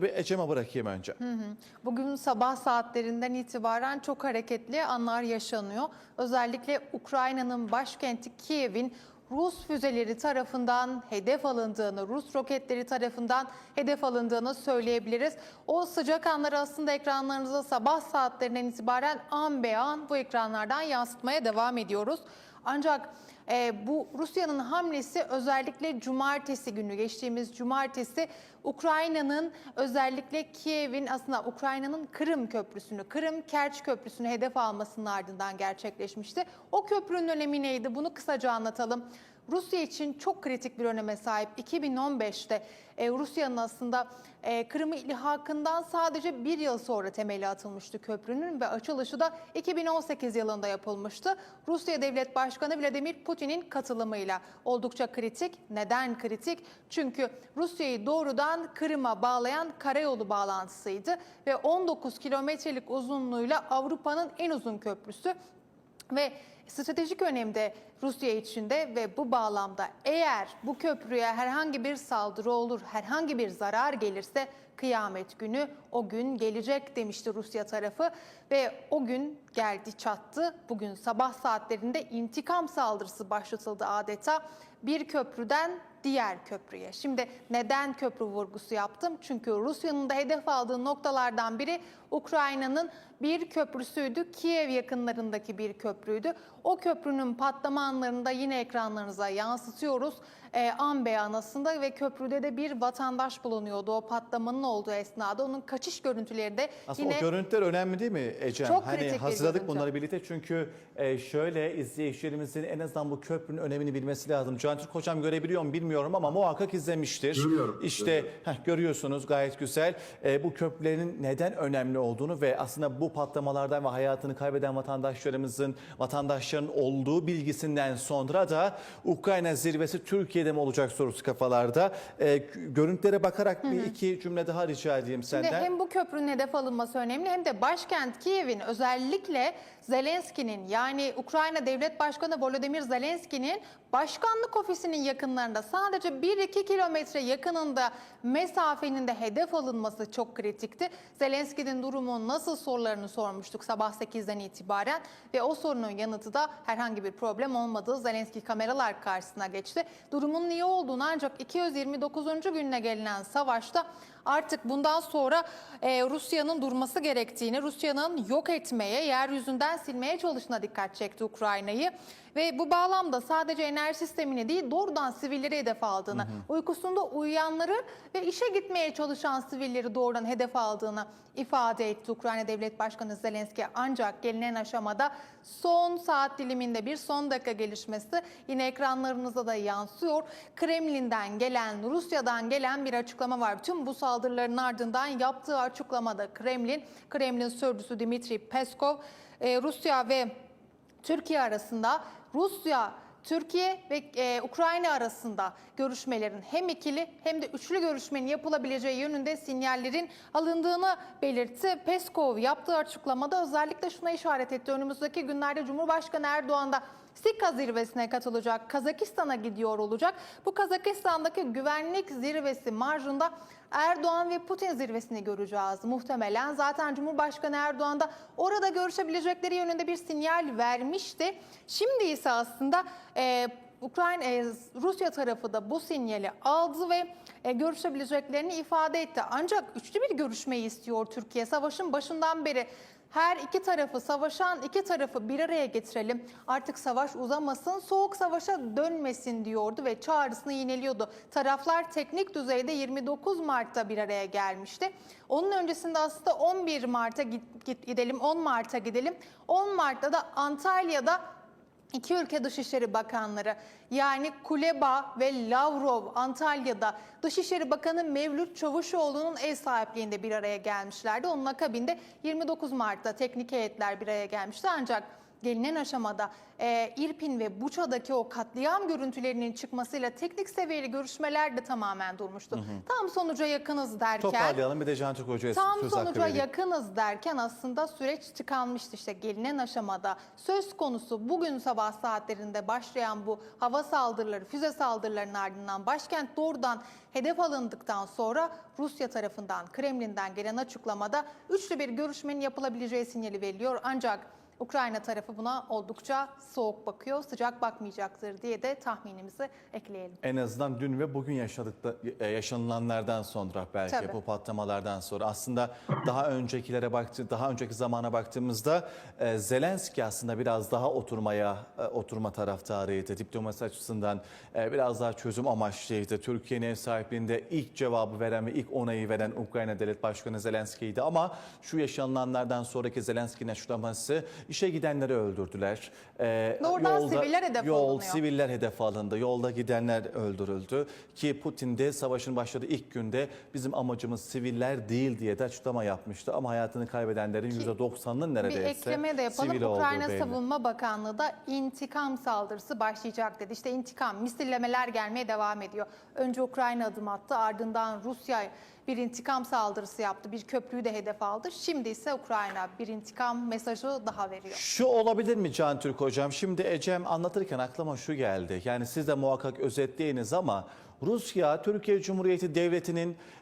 Ve Ecem'e bırakayım önce. Bugün sabah saatlerinden itibaren çok hareketli anlar yaşanıyor. Özellikle Ukrayna'nın başkenti Kiev'in Rus füzeleri tarafından hedef alındığını, Rus roketleri tarafından hedef alındığını söyleyebiliriz. O sıcak anları aslında ekranlarınıza sabah saatlerinden itibaren an be an bu ekranlardan yansıtmaya devam ediyoruz. Ancak e, bu Rusya'nın hamlesi özellikle cumartesi günü geçtiğimiz cumartesi Ukrayna'nın özellikle Kiev'in aslında Ukrayna'nın Kırım Köprüsü'nü, Kırım Kerç Köprüsü'nü hedef almasının ardından gerçekleşmişti. O köprünün önemi neydi? Bunu kısaca anlatalım. Rusya için çok kritik bir öneme sahip. 2015'te e, Rusya'nın aslında e, Kırım'ı ilhakından sadece bir yıl sonra temeli atılmıştı köprünün ve açılışı da 2018 yılında yapılmıştı. Rusya Devlet Başkanı Vladimir Putin'in katılımıyla oldukça kritik. Neden kritik? Çünkü Rusya'yı doğrudan Kırım'a bağlayan karayolu bağlantısıydı ve 19 kilometrelik uzunluğuyla Avrupa'nın en uzun köprüsü ve stratejik önemde Rusya için de ve bu bağlamda eğer bu köprüye herhangi bir saldırı olur, herhangi bir zarar gelirse kıyamet günü o gün gelecek demişti Rusya tarafı ve o gün geldi çattı. Bugün sabah saatlerinde intikam saldırısı başlatıldı adeta bir köprüden diğer köprüye. Şimdi neden köprü vurgusu yaptım? Çünkü Rusya'nın da hedef aldığı noktalardan biri Ukrayna'nın bir köprüsüydü. Kiev yakınlarındaki bir köprüydü. O köprünün patlama anlarında yine ekranlarınıza yansıtıyoruz. Ee, an beyan aslında ve köprüde de bir vatandaş bulunuyordu o patlamanın olduğu esnada. Onun kaçış görüntüleri de Aslında yine o görüntüler önemli değil mi Ecem? Çok hani hazırladık bunları birlikte çünkü e, şöyle izleyicilerimizin en azından bu köprünün önemini bilmesi lazım. Can Türk hocam görebiliyor mu bilmiyorum ama muhakkak izlemiştir. Görüyorum, İşte görüyorum. heh, görüyorsunuz gayet güzel. E, bu köprülerin neden önemli olduğunu ve aslında bu patlamalardan ve hayatını kaybeden vatandaşlarımızın, vatandaşların olduğu bilgisinden sonra da Ukrayna zirvesi Türkiye'de mi olacak sorusu kafalarda. E, görüntülere bakarak bir iki cümle daha rica edeyim Şimdi senden. hem bu köprünün hedef alınması önemli hem de başkent Kiev'in özellikle Zelenski'nin yani Ukrayna Devlet Başkanı Volodymyr Zelenski'nin başkanlık ofisinin yakınlarında sadece 1-2 kilometre yakınında mesafenin de hedef alınması çok kritikti. Zelenski'nin durumu nasıl sorularını sormuştuk sabah 8'den itibaren ve o sorunun yanıtı da herhangi bir problem olmadığı Zelenski kameralar karşısına geçti. Durumun iyi olduğunu ancak 229. gününe gelinen savaşta artık bundan sonra e, Rusya'nın durması gerektiğini, Rusya'nın yok etmeye, yeryüzünden silmeye çalıştığına dikkat çekti Ukrayna'yı. Ve bu bağlamda sadece enerji sistemini değil doğrudan sivilleri hedef aldığını, uykusunda uyuyanları ve işe gitmeye çalışan sivilleri doğrudan hedef aldığını ifade etti Ukrayna Devlet Başkanı Zelenski. Ancak gelinen aşamada son saat diliminde bir son dakika gelişmesi yine ekranlarınıza da yansıyor. Kremlin'den gelen, Rusya'dan gelen bir açıklama var. Tüm bu saldırıların ardından yaptığı açıklamada Kremlin, Kremlin sözcüsü Dimitri Peskov, e, Rusya ve Türkiye arasında Rusya, Türkiye ve e, Ukrayna arasında görüşmelerin hem ikili hem de üçlü görüşmenin yapılabileceği yönünde sinyallerin alındığını belirtti. Peskov yaptığı açıklamada özellikle şuna işaret etti. Önümüzdeki günlerde Cumhurbaşkanı Erdoğan da Sika zirvesine katılacak, Kazakistan'a gidiyor olacak. Bu Kazakistan'daki güvenlik zirvesi marjında Erdoğan ve Putin zirvesini göreceğiz muhtemelen. Zaten Cumhurbaşkanı Erdoğan da orada görüşebilecekleri yönünde bir sinyal vermişti. Şimdi ise aslında e, Ukrayna, e, Rusya tarafı da bu sinyali aldı ve e, görüşebileceklerini ifade etti. Ancak üçlü bir görüşmeyi istiyor Türkiye. Savaşın başından beri her iki tarafı, savaşan iki tarafı bir araya getirelim. Artık savaş uzamasın, soğuk savaşa dönmesin diyordu ve çağrısını yineliyordu. Taraflar teknik düzeyde 29 Mart'ta bir araya gelmişti. Onun öncesinde aslında 11 Mart'a gidelim, 10 Mart'a gidelim. 10 Mart'ta da Antalya'da İki ülke Dışişleri Bakanları yani Kuleba ve Lavrov Antalya'da Dışişleri Bakanı Mevlüt Çavuşoğlu'nun ev sahipliğinde bir araya gelmişlerdi. Onun akabinde 29 Mart'ta teknik heyetler bir araya gelmişti ancak gelinen aşamada e, İrpin ve Buça'daki o katliam görüntülerinin çıkmasıyla teknik seviyeli görüşmeler de tamamen durmuştu. Tam sonuca yakınız derken... Toparlayalım bir de Can Türk Hoca'ya Tam söz sonuca yakınız derken aslında süreç tıkanmıştı işte gelinen aşamada. Söz konusu bugün sabah saatlerinde başlayan bu hava saldırıları, füze saldırılarının ardından başkent doğrudan hedef alındıktan sonra Rusya tarafından, Kremlin'den gelen açıklamada üçlü bir görüşmenin yapılabileceği sinyali veriliyor. Ancak Ukrayna tarafı buna oldukça soğuk bakıyor, sıcak bakmayacaktır diye de tahminimizi ekleyelim. En azından dün ve bugün yaşadık e, yaşanılanlardan sonra belki Tabii. bu patlamalardan sonra aslında daha öncekilere baktı daha önceki zamana baktığımızda e, Zelenski aslında biraz daha oturmaya e, oturma taraftarıydı. Diplomasi açısından e, biraz daha çözüm amaçlıydı. Türkiye'nin ev sahipliğinde ilk cevabı veren ve ilk onayı veren Ukrayna Devlet Başkanı Zelenski'ydi ama şu yaşanılanlardan sonraki Zelenski'nin açıklaması işe gidenleri öldürdüler. E, Doğrudan siviller hedef yol, alınıyor. siviller hedef alındı. Yolda gidenler öldürüldü. Ki Putin de savaşın başladığı ilk günde bizim amacımız siviller değil diye de açıklama yapmıştı. Ama hayatını kaybedenlerin %90'ının Bir neredeyse ekleme de yapalım. sivil Ukrayna belli. Savunma Bakanlığı da intikam saldırısı başlayacak dedi. İşte intikam, misillemeler gelmeye devam ediyor. Önce Ukrayna adım attı, ardından Rusya bir intikam saldırısı yaptı. Bir köprüyü de hedef aldı. Şimdi ise Ukrayna bir intikam mesajı daha veriyor. Şu olabilir mi Can Türk Hocam? Şimdi Ecem anlatırken aklıma şu geldi. Yani siz de muhakkak özetleyiniz ama Rusya, Türkiye Cumhuriyeti Devleti'nin